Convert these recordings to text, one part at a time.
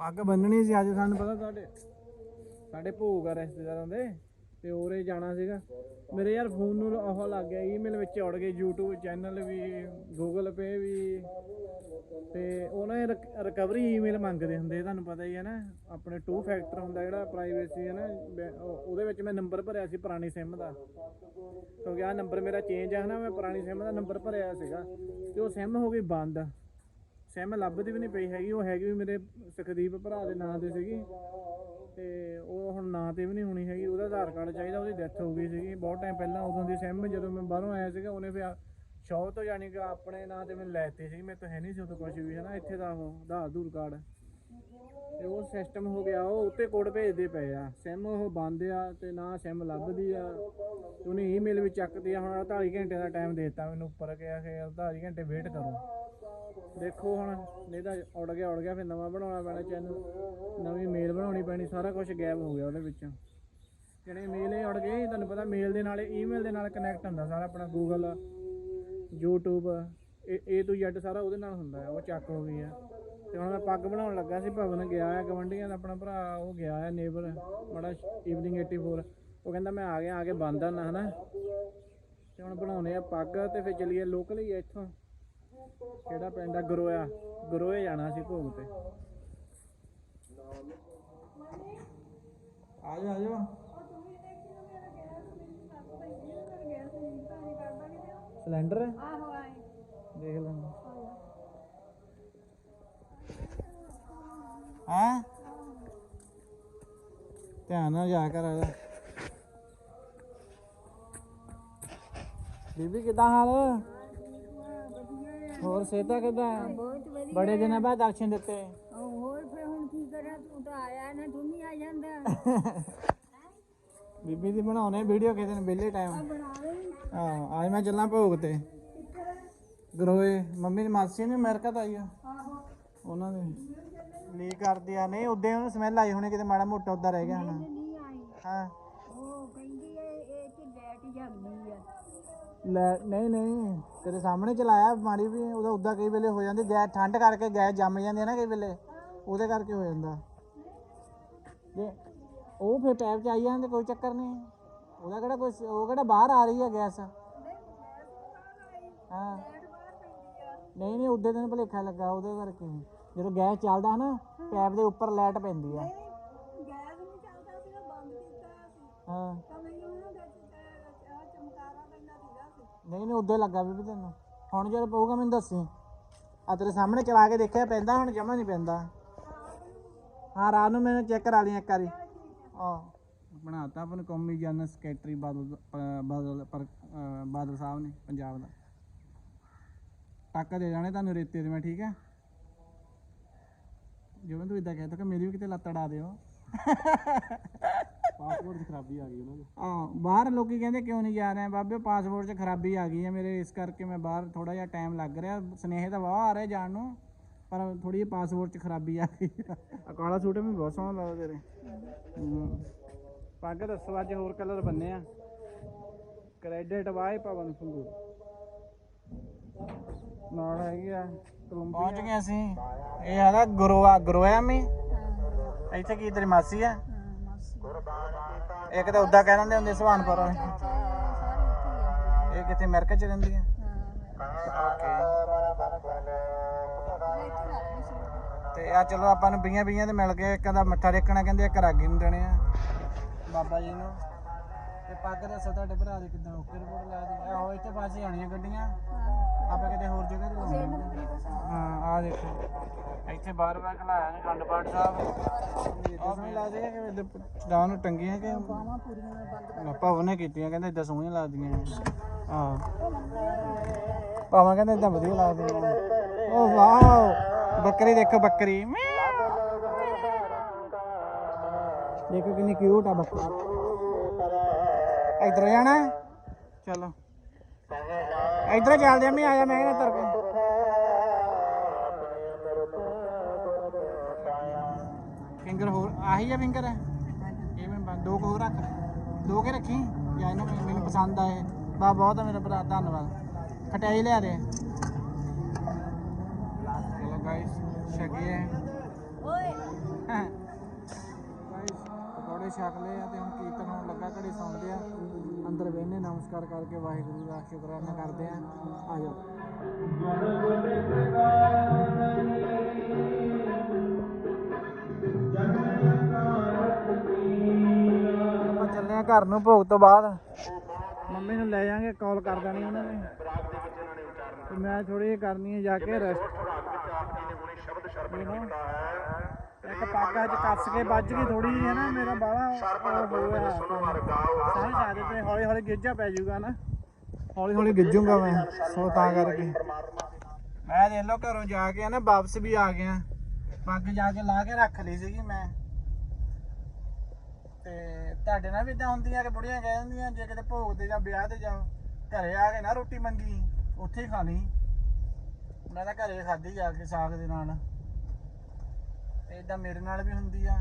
ਪੱਗ ਬੰਨਣੀ ਸੀ ਅੱਜ ਸਾਨੂੰ ਪਤਾ ਤੁਹਾਡੇ ਸਾਡੇ ਭੋਗ ਆ ਰਿਸ਼ਤੇਦਾਰਾਂ ਦੇ, ਤੇ ਉਰੇ ਜਾਣਾ ਸੀਗਾ। ਮੇਰੇ ਯਾਰ ਫੋਨ ਨੂੰ ਉਹ ਲੱਗ ਗਿਆ ਈਮੇਲ ਵਿੱਚ ਉੜ ਗਏ, YouTube ਚੈਨਲ ਵੀ, Google Pay ਵੀ। ਤੇ ਉਹਨਾਂ ਨੇ ਰਿਕਵਰੀ ਈਮੇਲ ਮੰਗਦੇ ਹੁੰਦੇ ਤੁਹਾਨੂੰ ਪਤਾ ਹੀ ਹੈ ਨਾ, ਆਪਣੇ ਟੂ ਫੈਕਟਰ ਹੁੰਦਾ ਜਿਹੜਾ ਪ੍ਰਾਈਵੇਸੀ ਹੈ ਨਾ ਉਹ- ਉਹਦੇ ਵਿੱਚ ਮੈਂ ਨੰਬਰ ਭਰਿਆ ਸੀ ਪੁਰਾਣੀ SIM ਦਾ। ਕਿਉਂਕਿ ਆਹ ਨੰਬਰ ਮੇਰਾ ਚੇਂਜ ਆ ਨਾ, ਮੈਂ ਪੁਰਾਣੀ SIM ਦਾ ਨੰਬਰ ਭਰਿਆ ਸੀਗਾ, ਤੇ ਉਹ SIM ਹੋ ਗਈ ਬੰਦ। ਸਿਮ ਲੱਭਦੀ ਵੀ ਨਹੀਂ ਪਈ ਹੈਗੀ, ਉਹ ਹੈਗੀ ਵੀ ਮੇਰੇ ਸੁਖਦੀਪ ਭਰਾ ਦੇ ਨਾਂ ਤੇ ਸੀਗੀ। ਤੇ ਉਹ ਹੁਣ ਨਾਂ ਤੇ ਵੀ ਨਹੀਂ ਹੋਣੀ ਹੈਗੀ, ਉਹਦਾ ਆਧਾਰ ਕਾਰਡ ਚਾਹੀਦਾ, ਉਹਦੀ ਡੈਥ ਹੋ ਗਈ ਸੀਗੀ। ਬਹੁਤ ਟਾਈਮ ਪਹਿਲਾਂ ਉਦੋਂ ਦੀ ਸਿਮ, ਜਦੋਂ ਮੈਂ ਬਾਹਰੋਂ ਆਇਆ ਸੀਗਾ, ਉਹਨੇ ਫਿਰ ਸ਼ੌਪ ਤੋਂ ਯਾਨੀ ਕਿ ਆਪਣੇ ਨਾਂ ਤੇ ਮੈਨੂੰ ਲੈਤੀ ਸੀ ਮੈਂ ਤਾਂ ਹੈ ਨਹੀਂ ਸੀ ਉਦੋਂ ਕੁਝ ਵੀ, ਹਨਾ, ਇੱਥੇ ਦਾ ਉਹ ਆਧਾਰ ਦੂਰ ਕਾਰਡ। ਤੇ ਉਹ ਸਿਸਟਮ ਹੋ ਗਿਆ, ਉਹ ਉੱਤੇ ਕੋਡ ਭੇਜਦੇ ਪਏ ਆ। ਸਿਮ ਉਹ ਬੰਦ ਆ ਤੇ ਨਾ ਸਿਮ ਲੱਭਦੀ ਆ। ਤੇ ਉਹਨੇ ਈਮੇਲ ਵੀ ਚੱਕਦੀ ਆ, ਹੁਣ 48 ਘੰਟੇ ਦਾ ਟਾਈਮ ਦੇ ਦਿੱਤਾ ਮੈਨੂੰ ਉੱਪਰ ਕਿਹਾ ਕਿ 48 ਘੰਟੇ ਵੇਟ ਕਰੋ। ਦੇਖੋ ਹੁਣ, ਨਹੀਂ ਤਾਂ ਉੜ ਗਿਆ ਉੜ ਗਿਆ, ਫਿਰ ਨਵਾਂ ਬਣਾਉਣਾ ਪੈਣਾ ਚੈਨਲ ਨਵੀਂ ਮੇਲ ਬਣਾਉਣੀ ਪੈਣੀ, ਸਾਰਾ ਕੁਝ ਗਾਇਬ ਹੋ ਗਿਆ ਉਹਦੇ ਵਿੱਚੋਂ। ਜਿਹੜੇ ਮੇਲ ਹੀ ਉੜ ਗਏ, ਤੁਹਾਨੂੰ ਪਤਾ ਮੇਲ ਦੇ ਨਾਲ ਈਮੇਲ ਦੇ ਨਾਲ ਕਨੈਕਟ ਹੁੰਦਾ ਸਾਰਾ ਆਪਣਾ ਗੂਗਲ YouTube ਇਹ A to Z ਸਾਰਾ ਉਹਦੇ ਨਾਲ ਹੁੰਦਾ ਹੈ ਉਹ ਚੱਕ ਹੋ ਗਈ ਆ। ਤੇ ਹੁਣ ਮੈਂ ਪੱਗ ਬਣਾਉਣ ਲੱਗਾ ਸੀ ਭਵਨ ਗਿਆ ਆ ਗਵੰਡੀਆਂ ਦਾ ਆਪਣਾ ਭਰਾ ਉਹ ਗਿਆ ਆ ਨੇਬਰ ਬੜਾ ਈਵਨਿੰਗ 84 ਉਹ ਕਹਿੰਦਾ ਮੈਂ ਆ ਗਿਆ ਆ ਕੇ ਬੰਦ ਆ ਨਾ ਹਨਾ? ਤੇ ਹੁਣ ਬਣਾਉਣੇ ਆ ਪੱਗ ਤੇ ਫਿਰ ਚਲੀਏ ਲੋਕਲ ਹੀ ਇੱਥੋਂ। ਕਿਹੜਾ ਪਿੰਡ ਆ? ਗਰੋਇਆ। ਗਰੋਏ ਜਾਣਾ ਸੀ ਭੋਗ ਤੇ ਆ ਜਾ ਆ ਜਾ। ਸਿਲੰਡਰ ਹੈ ਆਹੋ ਆਏ। ਦੇਖ ਲੈਂਦਾ। ਹਾਂ। ਧਿਆਨ ਨਾਲ ਜਾ ਕਰ। ਆ ਬੀਬੀ ਕਿਦਾਂ ਹਾਲ? ਹੋਰ ਸੇਤਾ ਕਿਦਾਂ? ਬਹੁਤ ਵਧੀਆ। ਬੜੇ ਦਿਨਾਂ ਬਾਅਦ ਦਰਸ਼ਨ ਦਿੱਤੇ। ਹੋਰ ਫਿਰ ਹੁਣ ਕੀ ਕਰਾਂ? ਤੂੰ ਤਾਂ ਆਇਆ ਨਾ ਤੂੰ ਨਹੀਂ ਆ ਜਾਂਦਾ। ਬੀਬੀ ਦੀ ਬਣਾਉਣੇ ਵੀਡੀਓ ਕਿਸੇ ਦਿਨ ਵਿਹਲੇ ਟਾਈਮ ਹਾਂ ਅੱਜ ਮੈਂ ਚੱਲਾਂ ਭੋਗ ਤੇ। ਗਰੋਏ ਮੰਮੀ ਦੀ ਮਾਸੀ ਨੇ ਅਮਰੀਕਾ ਤੋਂ ਆਈ ਆ। ਆਹੋ। ਉਹਨਾਂ ਦੇ। ਲੀ ਕਰਦੀ ਆ ਨਹੀਂ ਉਦੋਂ ਉਹਨੂੰ ਸਮੈਲ ਆਈ ਹੋਣੀ ਕਿਤੇ ਮਾੜਾ ਮੋਟਾ ਉਦਾਂ ਰਹਿ ਗਿਆ ਹੋਣਾ। ਨਹੀਂ ਆਈ। ਹਾਂ। ਉਹ ਕਹਿੰਦੀ ਐ ਇਹ ਚ ਲੈਟ ਜਾਂਦੀ ਆ। ਲੈ ਨਹੀਂ ਨਹੀਂ ਤੇਰੇ ਸਾਹਮਣੇ ਚਲਾਇਆ ਮਾਰੀ ਵੀ ਉਹਦਾ ਉਦਾਂ ਕਈ ਵੇਲੇ ਹੋ ਜਾਂਦੀ ਗੈਸ ਠੰਡ ਕਰਕੇ ਗੈਸ ਜੰਮ ਜਾਂਦੀ ਹੈ ਨਾ ਕਈ ਵੇਲੇ ਉਹਦੇ ਕਰਕੇ ਹੋ ਜਾਂਦਾ। ਜੇ ਉਹ ਫਿਰ ਪੈਪ ਚ ਆਈ ਜਾਂਦੇ ਕੋਈ ਚੱਕਰ ਨਹੀਂ। ਉਹਦਾ ਕਿਹੜਾ ਕੋਈ ਉਹ ਕਿਹੜਾ ਬਾਹਰ ਆ ਰਹੀ ਹੈ ਗੈਸ? ਹਾਂ। ਨਹੀਂ ਨਹੀਂ ਉਦੋਂ ਤੈਨੂੰ ਭੁਲੇਖਾ ਲੱਗਾ ਉਹਦੇ ਕਰਕੇ। ਜਦੋਂ ਗੈਸ ਚੱਲਦਾ ਨਾ ਪੈਪ ਦੇ ਉੱਪਰ ਲਾਈਟ ਪੈਂਦੀ ਆ ਗੈਸ ਨਹੀਂ ਚੱਲਦਾ ਸੀ ਬੰਦ ਕੀਤਾ ਸੀ। ਹਾਂ। ਤਾਂ ਮੈਨੂੰ ਉਹਨਾਂ ਦਾ ਚਮਕਾਰਾ ਪੈਂਦਾ ਸੀਗਾ ਸੀ। ਨਹੀਂ ਨਹੀਂ ਉਦੋਂ ਲੱਗਾ ਵੀ ਤੈਨੂੰ। ਹੁਣ ਜਦੋਂ ਪਊਗਾ ਮੈਨੂੰ ਦੱਸੀ। ਆ ਤੇਰੇ ਸਾਹਮਣੇ ਚਲਾ ਕੇ ਦੇਖਿਆ ਪੈਂਦਾ ਹੁਣ ਜਮਾ ਨਹੀਂ ਪੈਂਦਾ। ਹਾਂ ਰਾਤ ਨੂੰ ਮੈਨੂੰ ਚੈੱਕ ਕਰਾ ਲਈ ਇੱਕ ਵਾਰੀ। ਆ ਬਣਾਤਾ ਆਪਨ ਕੌਮੀ ਜਨ ਸੈਕਟਰੀ ਬਾਦਲ ਬਾਦਲ ਪਰ ਬਾਦਲ ਸਾਹਿਬ ਨੇ ਪੰਜਾਬ ਦਾ। ਟੱਕ ਦੇ ਜਾਣੇ ਤੁਹਾਨੂੰ ਰੇਤੇ ਦੇ ਮੈਂ ਠੀਕ ਹੈ? ਜਿਵੇਂ ਤੂੰ ਇਦਾਂ ਕਹਿੰਦਾ ਕਿ ਮੇਰੀ ਵੀ ਕਿਤੇ ਲੱਤ ਅੜਾ ਦਿਓ। ਪਾਸਪੋਰਟ 'ਚ ਖਰਾਬੀ ਆ ਗਈ ਉਹਨਾਂ ਦੇ। ਹਾਂ ਬਾਹਰ ਲੋਕੀ ਕਹਿੰਦੇ ਕਿਉਂ ਨਹੀਂ ਜਾ ਰਹੇ? ਬਾਬੇ ਪਾਸਪੋਰਟ 'ਚ ਖਰਾਬੀ ਆ ਗਈ ਹੈ ਮੇਰੇ ਇਸ ਕਰਕੇ ਮੈਂ ਬਾਹਰ ਥੋੜਾ ਜਿਹਾ ਟਾਈਮ ਲੱਗ ਰਿਹਾ। ਸਨੇਹ ਤਾਂ ਵਾਹ ਆ ਰਿਹਾ ਜਾਣ ਨੂੰ ਪਰ ਥੋੜੀ ਜਿਹੀ ਪਾਸਪੋਰਟ 'ਚ ਖਰਾਬੀ ਆ ਗਈ ਆ। ਕਾਲਾ ਸੂਟ ਵੀ ਬਹੁਤ ਸੋਹਣਾ ਲੱਗਦਾ ਤੇਰੇ। ਪੱਗ ਦੱਸੋ ਅੱਜ ਹੋਰ ਕਲਰ ਬੰਨੇ ਆ। ਕ੍ਰੈਡਿਟ ਵਾਏ ਪਵਨ ਸੰਧੂ ਨਾਲ ਹੈਗੀ ਆ ਪਹੁੰਚ ਗਏ ਅਸੀਂ। ਇਹ ਹੈਗਾ ਗੁਰੂਆ ਗੁਰੂਆ ਮੀ। ਇੱਥੇ ਕੀ ਤੇਰੀ ਮਾਸੀ ਆ? ਇੱਕ ਤਾਂ ਉਦਾਂ ਕਹਿ ਦਿੰਦੇ ਹੁੰਦੇ ਸੁਹਾਨਪੁਰ ਵਾਲੇ। ਇਹ ਕਿਤੇ ਅਮਰੀਕਾ ਚ ਰਹਿੰਦੀ ਆ? ਤੇ ਆ ਚਲੋ ਆਪਾਂ ਨੂੰ ਬੀਆਂ ਬੀਆਂ ਤੇ ਮਿਲ ਗਏ। ਇੱਕ ਦਾ ਮੱਥਾ ਟੇਕਣਾ ਕਹਿੰਦੇ ਇੱਕ ਰਾਗੀ ਨੂੰ ਦੇਣੇ ਆ। ਬਾਬਾ ਜੀ ਨੂੰ। ਤੇ ਪੱਗ ਦੱਸੋ ਤੁਹਾਡੇ ਭਰਾ ਦੇ ਕਿਦਾਂ? ਓਕੇ ਰਿਪੋਰਟ ਲਾ ਦੀ। ਆਹੋ ਇੱਥੇ ਪਾਸੇ ਆਣੀਆਂ ਗੱਡੀਆਂ। ਆਪਾਂ ਕਿਤੇ ਹੋਰ ਜਗ੍ਹਾ ਤੇ ਲਾਉਣੀ ਹਾਂ ਆ ਦੇਖੋ। ਇੱਥੇ ਬਾਰ ਬਾਰ ਖਲਾਇਆ ਨੇ ਖੰਡ ਪਾਠ ਸਾਹਿਬ। ਆਹ ਵੀ ਲੱਗਦੇ ਆ ਕਿ ਚੜਾਉਣ ਨੂੰ ਟੰਗੀਆਂ ਕਿ ਬਾਹਾਂ ਪੂਰੀਆਂ ਬੰਦ ਆਪਾਂ ਉਹਨੇ ਕੀਤੀਆਂ ਕਹਿੰਦੇ ਇਦਾਂ ਸੋਹਣੀਆਂ ਲੱਗਦੀਆਂ ਹਾਂ। ਪਾਵਾਂ ਕਹਿੰਦੇ ਇਦਾਂ ਵਧੀਆ ਲੱਗਦੀਆਂ ਓ ਵਾਓ ਬੱਕਰੀ ਦੇਖੋ ਬੱਕਰੀ। ਦੇਖੋ ਕਿੰਨੀ ਕਿਊਟ ਆ ਬੱਕਰੀ। ਇਧਰ ਜਾਣਾ? ਚਲੋ। ਇਧਰ ਚੱਲਦੇ ਆ ਮੈਂ ਆਇਆ ਮੈਂ ਕਿਹਾ ਤਰ ਫਿੰਗਰ ਹੋਰ ਆਹੀ ਆ ਫਿੰਗਰ? ਇਹ ਮੈਂ ਦੋ ਕੁ ਰੱਖ। ਦੋ ਕੇ ਰੱਖੀ? ਜਾਂ ਇਹਨਾਂ ਮੈਨੂੰ ਪਸੰਦ ਆਏ। ਬਾ ਬਹੁਤ ਆ ਮੇਰਾ ਭਰਾ ਧੰਨਵਾਦ। ਖਟਾਈ ਲਿਆ ਦੇ। ਚਲੋ ਗਾਇਸ ਛਕੀਏ ਓਏ। ਗਾਇਸ ਪਕੌੜੇ ਛਕ ਲਏ ਆ ਤੇ ਹੁਣ ਕੀਰਤਨ ਹੋਣ ਲੱਗਾ ਘੜੀ ਸੌਂਦੇ ਆ। ਅੰਦਰ ਬਹਿਨੇ ਨਮਸਕਾਰ ਕਰਕੇ ਵਾਹਿਗੁਰੂ ਦਾ ਸ਼ੁਕਰਾਨਾ ਕਰਦੇ ਆ ਆ ਜਾਓ ਆਪਾਂ ਚੱਲੇ ਆ ਘਰ ਨੂੰ ਭੋਗ ਤੋਂ ਬਾਅਦ। ਮੰਮੀ ਨੂੰ ਲੈ ਜਾਾਂਗੇ ਕਾਲ ਕਰ ਦੇਣੀ ਉਹਨਾਂ ਨੇ। ਤੇ ਮੈਂ ਥੋੜੀ ਜਿਹੀ ਕਰਨੀ ਹੈ ਜਾ ਕੇ ਰੈਸਟ ਇੱਕ ਪਾਗਾ ਚ ਕੱਸ ਕੇ ਵੱਜ ਗਈ ਥੋੜੀ ਜਿਹੀ ਹੈ ਨਾ ਮੇਰਾ ਬਾਲਾ ਸਾਰੇ ਸਾਡੇ ਤੇ ਹੌਲੀ ਹੌਲੀ ਗਿੱਜਾ ਪੈ ਜਾਊਗਾ ਨਾ ਹੌਲੀ ਹੌਲੀ ਗਿੱਜੂਗਾ ਮੈਂ, ਸੋ ਤਾਂ ਕਰਕੇ। ਮੈਂ ਦੇਖ ਲਓ ਘਰੋਂ ਜਾ ਕੇ ਨਾ ਵਾਪਸ ਵੀ ਆ ਗਿਆ। ਪੱਗ ਜਾ ਕੇ ਲਾ ਕੇ ਰੱਖ ਲਈ ਸੀਗੀ ਮੈਂ। ਤੇ ਤੁਹਾਡੇ ਨਾਲ ਵੀ ਇਦਾਂ ਹੁੰਦੀਆਂ ਕਿ ਬੁੜੀਆਂ ਕਹਿ ਦਿੰਦੀਆਂ, ਜੇ ਕਿਤੇ ਭੋਗ ਤੇ ਜਾਂ ਵਿਆਹ ਤੇ ਜਾਓ, ਘਰੇ ਆ ਕੇ ਨਾ ਰੋਟੀ ਮੰਗੀ, ਉੱਥੇ ਹੀ ਖਾ ਲਈ। ਮੈਂ ਤਾਂ ਘਰੇ ਖਾਧੀ ਜਾ ਕੇ ਸਾਗ ਦੇ ਨਾਲ। ਇਦਾਂ ਮੇਰੇ ਨਾਲ ਵੀ ਹੁੰਦੀ ਆ।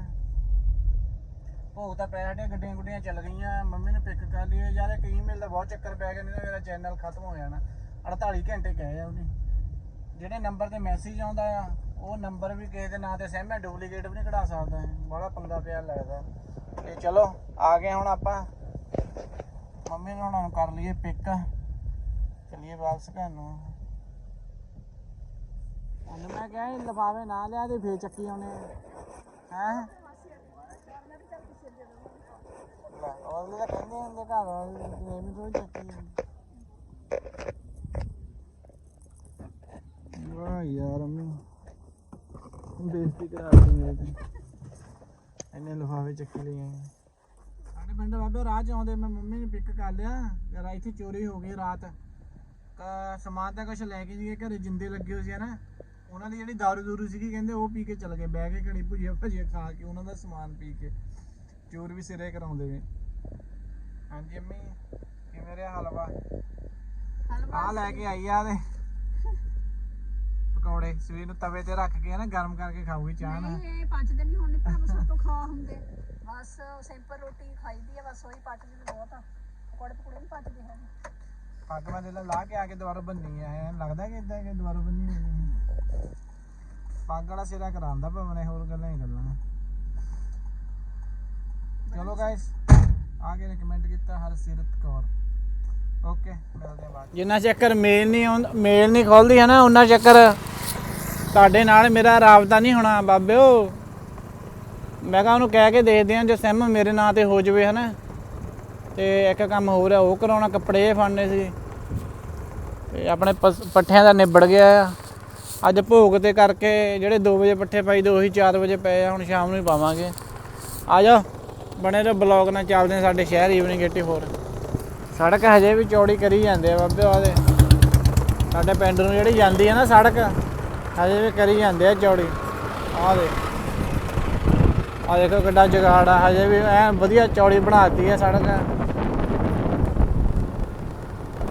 ਭੋਗ ਤਾਂ ਪੈ ਸਾਡੇ ਗੱਡੀਆਂ ਗੁੱਡੀਆਂ ਚੱਲ ਗਈਆਂ, ਮੰਮੀ ਨੇ ਪਿਕ ਕਰ ਲਈ ਯਾਰ ਇੱਕ ਈਮੇਲ ਦਾ ਬਹੁਤ ਚੱਕਰ ਪੈ ਗਿਆ ਨਹੀਂ ਤਾਂ ਮੇਰਾ ਚੈਨਲ ਖਤਮ ਹੋ ਜਾਣਾ। 48 ਘੰਟੇ ਕਹੇ ਆ ਉਹਨੇ ਜਿਹੜੇ ਨੰਬਰ ਤੇ ਮੈਸੇਜ ਆਉਂਦਾ ਆ, ਉਹ ਨੰਬਰ ਵੀ ਕਿਸੇ ਦੇ ਨਾਂ ਤੇ ਸੈਮ ਹੈ ਡੁਪਲੀਕੇਟ ਵੀ ਨਹੀਂ ਕਢਾ ਸਕਦਾ ਬੜਾ ਪੰਗਾ ਪਿਆ ਲੱਗਦਾ। ਤੇ ਚਲੋ, ਆ ਗਏ ਹੁਣ ਆਪਾਂ। ਮੰਮੀ ਨੂੰ ਹੁਣ ਕਰ ਲਈਏ ਪਿਕ ਚਲਿਏ ਵਾਪਸ ਘਰ ਨੂੰ। ਉਹਨੇ ਮੈਂ ਕਿਹਾ ਇਹ ਲਫਾਵੇ ਨਾ ਲਿਆ ਤੇ ਫੇਰ ਚੱਕੀ ਆਉਣੇ ਹੈ? ਉਹਨੇ ਤਾਂ ਕਹਿੰਦੇ ਹੁੰਦੇ ਘਰ ਵਾਲੇ ਵੀ ਥੋੜੀ ਚੱਕੀ ਵਾਹ ਯਾਰ ਅੰਮੀ। ਬੇਇੱਜ਼ਤੀ ਕਰਾ ਦਿੱਤੀ ਮੇਰੇ ਤੇ। ਇਹਨੇ ਲਿਫਾਫੇ ਚੱਕੇ ਲਈ ਆਏ ਸਾਡੇ ਪਿੰਡ ਬਾਬੇ ਰਾਹ ਚ ਆਉਂਦੇ ਮੈਂ ਮੰਮੀ ਨੇ ਪਿਕ ਕਰ ਲਿਆ। ਯਾਰ ਇੱਥੇ ਚੋਰੀ ਹੋ ਗਈ ਰਾਤ। ਤਾਂ ਸਮਾਨ ਤਾਂ ਕੁਝ ਲੈ ਕੇ ਸੀਗੇ ਘਰੇ ਜਿੰਦੇ ਲੱਗੇ ਹੋਏ ਸੀ ਹਨਾ। ਉਹਨਾਂ ਦੀ ਜਿਹੜੀ ਦਾਰੂ ਦੂਰੂ ਸੀਗੀ ਕਹਿੰਦੇ ਉਹ ਪੀ ਕੇ ਚਲ ਗਏ ਬਹਿ ਕੇ ਘੜੀ ਭੁਜੀਆ ਭਜੀਆ ਖਾ ਕੇ ਉਹਨਾਂ ਦਾ ਸਮਾਨ ਪੀ ਕੇ ਚੋਰ ਵੀ ਸਿਰੇ ਕਰਾਉਂਦੇ ਨੇ। ਹਾਂਜੀ ਅੰਮੀ ਕੀ ਮੇਰੇ ਹਲਵਾ? ਆ ਲੈ ਕੇ ਆਈ ਆ ਤੇ। ਪਕੌੜੇ ਸਵੇਰ ਨੂੰ ਤਵੇ ਤੇ ਰੱਖ ਕੇ ਨਾ ਗਰਮ ਕਰਕੇ ਖਾਊਗੀ ਚਾਹ ਨਾਲ ਨਹੀਂ ਇਹ ਪਚਦੇ ਨਹੀਂ ਹੁਣ ਬਸ ਤੋਂ ਖਾ ਹੁੰਦੇ। ਬਸ ਸਿੰਪਲ ਰੋਟੀ ਖਾਈਦੀ ਆ ਬਸ ਉਹੀ ਪਚਦੀ ਬਹੁਤ ਆ। ਪਕੌੜੇ ਪਕੌੜੇ ਨਹੀਂ ਪਚਦੇ ਹੈਗੇ। ਪੱਗ ਮੈਂ ਦੇ ਲਾ ਕੇ ਆ ਕੇ ਦੁਬਾਰਾ ਬੰਨੀ ਆ, ਐਂ ਲੱਗਦਾ ਕਿ ਇਦਾਂ ਕਿ ਦੁਬਾਰਾ ਬੰਨੀ ਹੋਈ ਪੱਗ ਵਾਲਾ ਸਿਰਾ ਕਰਾਂਦਾ ਭਾਵੇਂ ਨੇ ਹੋਰ ਗੱਲਾਂ ਹੀ ਗੱਲਾਂ। ਚਲੋ ਗਾਇਸ ਆ ਕੇ ਕਮੈਂਟ ਕੀਤਾ ਹਰਸਿਰਤ ਕੌਰ। ਓਕੇ ਮਿਲਦੇ ਆ ਬਾਅਦ ਜਿੰਨਾ ਚੱਕਰ ਮੇਲ ਨਹੀਂ ਮੇਲ ਨਹੀਂ ਖੋਲਦੀ ਹੈ ਨਾ ਉਹਨਾਂ ਚੱਕਰ ਤੁਹਾਡੇ ਨਾਲ ਮੇਰਾ ਰਾਬਤਾ ਨਹੀਂ ਹੋਣਾ, ਬਾਬਿਓ। ਮੈਂ ਕਹਾਂ ਉਹਨੂੰ ਕਹਿ ਕੇ ਦੇਖਦੇ ਆ ਜੇ ਸਿਮ ਮੇਰੇ ਨਾਂ ਤੇ ਹੋ ਜਵੇ ਹਨਾ। ਤੇ ਇੱਕ ਕੰਮ ਹੋਰ ਆ, ਉਹ ਕਰਾਉਣਾ, ਕੱਪੜੇ ਫੜਨੇ ਸੀ। ਤੇ ਆਪਣੇ ਪਸ- ਪੱਠਿਆਂ ਦਾ ਨਿਬੜ ਗਿਆ ਆ। ਅੱਜ ਭੋਗ ਤੇ ਕਰਕੇ ਜਿਹੜੇ 2 ਵਜੇ ਪੱਠੇ ਪਾਈ ਦੇ, ਉਹੀ 4 ਵਜੇ ਪਏ ਆ, ਹੁਣ ਸ਼ਾਮ ਨੂੰ ਹੀ ਪਾਵਾਂਗੇ। ਆ ਜਾਓ ਬਣੇ ਰਹੋ ਬਲੌਗ ਨਾਲ, ਚੱਲਦੇ ਆ ਸਾਡੇ ਸ਼ਹਿਰ ਈਵਨਿੰਗ 84 ਸੜਕ ਹਜੇ ਵੀ ਚੌੜੀ ਕਰੀ ਜਾਂਦੇ ਆ ਬਾਬੇ ਉਹਦੇ। ਸਾਡੇ ਪਿੰਡ ਨੂੰ ਜਿਹੜੀ ਜਾਂਦੀ ਆ ਨਾ ਸੜਕ, ਹਜੇ ਵੀ ਕਰੀ ਜਾਂਦੇ ਆ ਚੌੜੀ। ਆ ਦੇ ਆ ਦੇਖੋ ਕਿੱਡਾ ਜਗਾੜ ਆ, ਹਜੇ ਵੀ ਐ ਵਧੀਆ ਚੌੜੀ ਬਣਾਤੀ ਹੈ ਸੜਕ।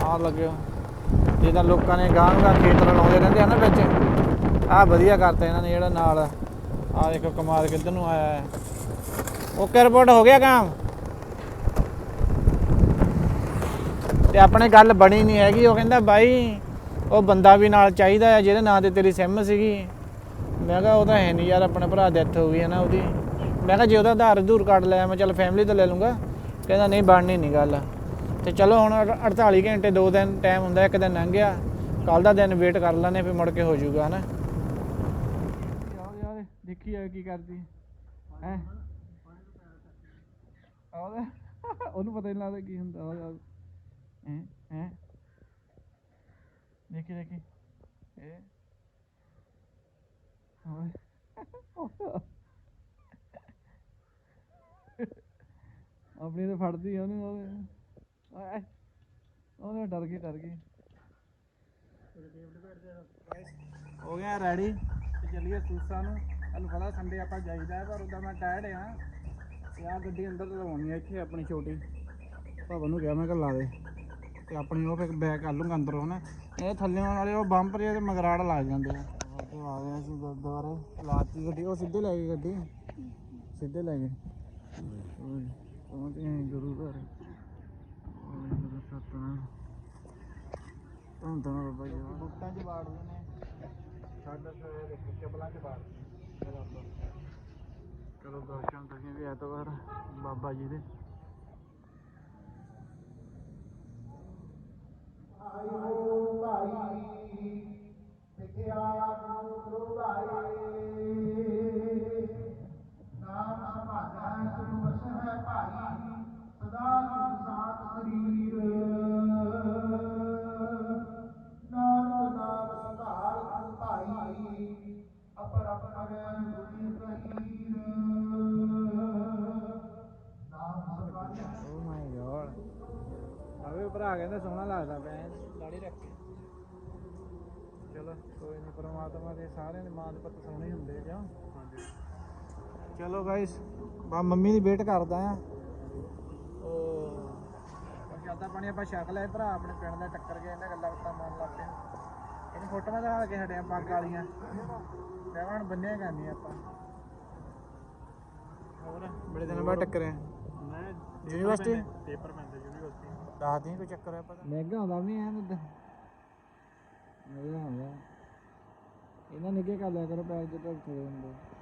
ਆ ਲੱਗਿਓ। ਜਿੱਦਾਂ ਲੋਕਾਂ ਨੇ ਗਾਂ ਗਾਂ ਖੇਤ ਲਾਉਂਦੇ ਰਹਿੰਦੇ ਆ ਨਾ ਵਿੱਚ। ਆ ਵਧੀਆ ਕਰਤਾ ਇਹਨਾਂ ਨੇ ਜਿਹੜਾ ਨਾਲ। ਆ ਦੇਖੋ ਕਮਾਲ ਕਿੱਧਰ ਨੂੰ ਆਇਆ ਹੈ ਓਕੇ ਰਿਪੋਰਟ ਹੋ ਗਿਆ ਕੰਮ ਤੇ ਆਪਣੇ ਗੱਲ ਬਣੀ ਨਹੀਂ ਹੈਗੀ, ਉਹ ਕਹਿੰਦਾ ਬਾਈ, ਉਹ ਬੰਦਾ ਵੀ ਨਾਲ ਚਾਹੀਦਾ ਆ, ਜਿਹਦੇ ਨਾਂ ਤੇ ਤੇਰੀ ਸਿਮ ਸੀਗੀ। ਮੈਂ ਕਿਹਾ ਉਹ ਤਾਂ ਹੈ ਨਹੀਂ ਯਾਰ, ਆਪਣੇ ਭਰਾ ਡੈਥ ਹੋ ਗਈ ਹੈ ਨਾ ਉਹਦੀ। ਮੈਂ ਕਿਹਾ ਜੇ ਉਹਦਾ ਆਧਾਰ ਅਧੂਰ ਕਾਰਡ ਲਿਆ ਮੈਂ ਚੱਲ ਫੈਮਿਲੀ ਤੋਂ ਲੈ ਲੂੰਗਾ ਕਹਿੰਦਾ ਨਹੀਂ, ਬਣਨੀ ਨਹੀਂ ਗੱਲ। ਤੇ ਚਲੋ ਹੁਣ ਅੜ- 48 ਘੰਟੇ, ਦੋ ਦਿਨ ਟਾਈਮ ਹੁੰਦਾ, ਇੱਕ ਦਿਨ ਲੰਘ ਗਿਆ। ਕੱਲ ਦਾ ਦਿਨ ਵੇਟ ਕਰ ਲੈਣੇ ਫਿਰ ਮੁੜ ਕੇ ਹੋ ਜਾਊਗਾ, ਹਨਾ? ਯਾਰ ਯਾਰ, ਦੇਖੀ ਆ ਕੀ ਕਰਦੀ ਹੈ? ਉਹਦਾ ਉਹਨੂੰ ਪਤਾ ਨਹੀਂ ਲੱਗਦਾ ਕੀ ਹੁੰਦਾ ਉਹ ਹੈ ਹੈ? ਦੇਖੀ ਦੇਖੀ। ਇਹ। ਆਪਣੀ ਤਾਂ ਫੜਦੀ ਆ ਉਹਨੂੰ, ਉਹਦੇ। ਓਏ ਉਹਨੇ ਡਰ ਗਈ ਡਰ ਗਈ। ਹੋ ਗਿਆ ਰੈਡੀ ਤੇ ਚੱਲੀਏ ਸੂਸਾਂ ਨੂੰ। ਤੁਹਾਨੂੰ ਪਤਾ ਸੰਡੇ ਆਪਾਂ ਜਾਈਦਾ ਪਰ ਉਦਾਂ ਮੈਂ ਟਾਇਰਡ ਆ। ਤੇ ਆਹ ਗੱਡੀ ਅੰਦਰ ਲਵਾਉਣੀ ਆ ਇੱਥੇ ਆਪਣੀ ਛੋਟੀ। ਭਵਨ ਨੂੰ ਕਿਹਾ ਮੈਂ ਕਿ ਲਾ ਦੇ। ਤੇ ਆਪਣੀ ਉਹ ਫਿਰ ਬੈਕ ਕਰ ਲੂੰਗਾ ਅੰਦਰੋਂ ਹਨਾ। ਇਹ ਥੱਲੇ ਵਾਲੇ ਉਹ ਬੰਪਰ ਜਿਹੇ ਤੇ ਮਗਰਾੜ ਲੱਗ ਜਾਂਦੇ ਆ। ਤੇ ਆ ਗਏ ਅਸੀਂ ਗੁਰਦੁਆਰੇ। ਲਾਤੀ ਗੱਡੀ ਉਹ ਸਿੱਧੇ ਲੈ ਗਏ ਗੱਡੀ। ਸਿੱਧੇ ਲੈ ਗਏ। ਪਹੁੰਚ ਗਏ ਗੁਰੂ ਘਰ ਵਾਹਿਗੁਰੂ ਸਤਨਾਮ ਤਾਂ ਤਾਂ ਬਾਬਾ ਜੀ। ਬੁੱਟਾਂ 'ਚ ਬਾੜਦੇ ਨੇ। ਸਾਡਾ ਸਵੇਰੇ ਚੱਪਲਾਂ 'ਚ ਬਾੜਦੇ ਨੇ। ਐਤਵਾਰ ਬਾਬਾ ਜੀ ਦੇ। ਆਇਓ ਭਾਈ ਸਿੱਖਿਆ ਗੁਰੂ ਭਾਈ। ਨਾਮ ਸੰਭਾਲਿਆ ਸੁਖ ਵਸਹਿ ਭਾਈ। ਸਦਾ ਭਰਾ ਕਹਿੰਦਾ ਸੋਹਣਾ ਲੱਗਦਾ ਪਿਆ ਦਾੜੀ ਰੱਖ ਕੇ। ਚਲੋ ਕੋਈ ਨਹੀਂ ਪਰਮਾਤਮਾ ਦੇ ਸਾਰਿਆਂ ਦੇ ਮਾਨ ਪੱਤ ਸੋਹਣੇ ਹੁੰਦੇ ਜਾਂ ਹਾਂਜੀ। ਚਲੋ ਗਾਇਸ ਬਾ ਮੰਮੀ ਦੀ ਵੇਟ ਕਰਦਾ ਆ। ਉਹ ਪ੍ਰਸ਼ਾਦਾ ਪਾਣੀ ਆਪਾਂ ਛਕ ਲਿਆ ਭਰਾ ਆਪਣੇ ਪਿੰਡ ਦਾ ਟੱਕਰ ਗਿਆ ਇਹਨਾਂ ਗੱਲਾਂ ਬਾਤਾਂ ਮਾਰਨ ਲੱਗ ਪਿਆ। ਇਹਨੂੰ ਫੋਟੋਆਂ ਦਿਖਾ ਕੇ ਹਟਿਆ ਪੱਗ ਵਾਲੀਆਂ। ਤੇ ਹੁਣ ਬੰਨਿਆ ਕਰਨੀ ਆਪਾਂ। ਹੋਰ? ਬੜੇ ਦਿਨ ਬਾਅਦ ਟੱਕਰੇ ਮੈਂ ਯੂਨੀਵਰਸਿਟੀ ਪੇਪਰ ਪੈਂਦਾ। ਯੂਨੀਵਰਸਿਟੀ ਦੱਸਦੀ ਕੋਈ ਚੱਕਰ ਹੈ ਪਤਾ? ਮਹਿੰਗਾ ਆਉਂਦਾ ਵੀ ਐਨ ਉਦਾਂ ਮਜ਼ਾ ਆਉਂਦਾ। ਇਹਨਾਂ ਨਿੱਕੇ ਕਰ ਲਿਆ ਕਰੋ ਪੈਰ ਜਿੱਦਾਂ ਥੋੜੇ ਹੁੰਦੇ।